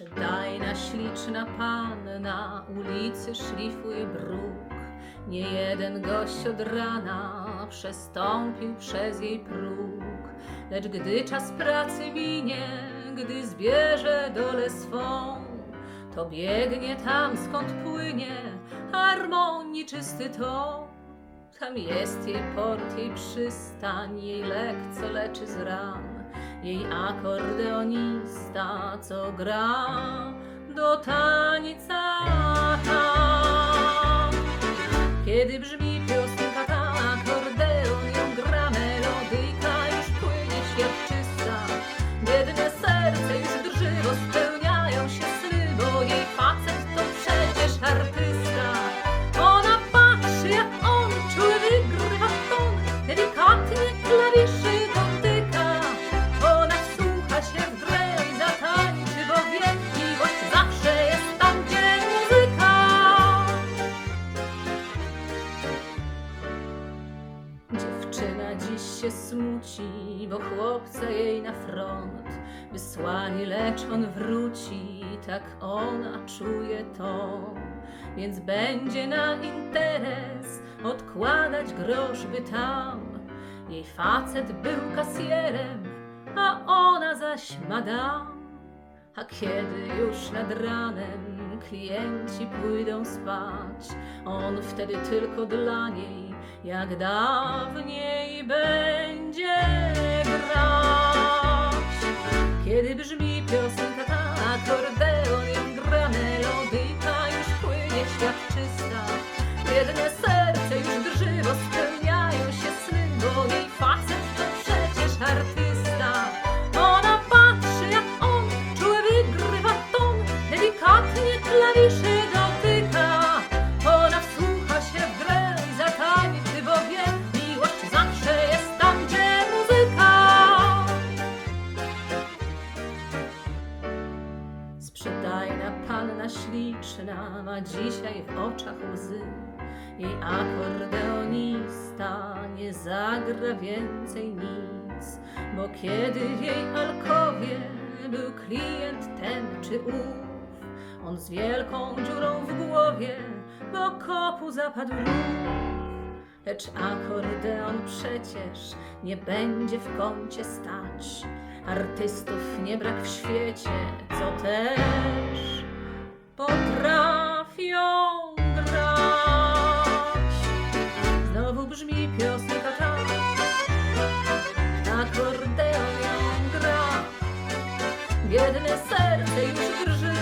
Sprzedajna, śliczna panna ulicy szlifuje bruk. Nie jeden gość od rana przestąpił przez jej próg. Lecz gdy czas pracy minie, gdy zbierze dole swą, to biegnie tam, skąd płynie harmonii czysty ton. Tam jest jej port, jej przystań, jej lek, co leczy z ran, jej akordeonista, co gra do tańca. Kiedy brzmi się smuci, bo chłopca jej na front wysłali, lecz on wróci, tak ona czuje to. Więc będzie na interes odkładać grosz, by tam jej facet był kasjerem, a ona zaś madam. A kiedy już nad ranem klienci pójdą spać, on wtedy tylko dla niej, jak dawniej będzie grać. Kiedy brzmi piosenka ta, akordeon gra, melodyka już płynie świadczysta. Biedne serce już drży, bo spełniają się sny, bo jej facet to przecież artysta. Sprzedajna panna śliczna ma dzisiaj w oczach łzy. Jej akordeonista nie zagra więcej nic, bo kiedy w jej alkowie był klient ten czy ów, on z wielką dziurą w głowie do kopu zapadł. Lecz akordeon przecież nie będzie w kącie stać. Artystów nie brak w świecie, co też serce już drży.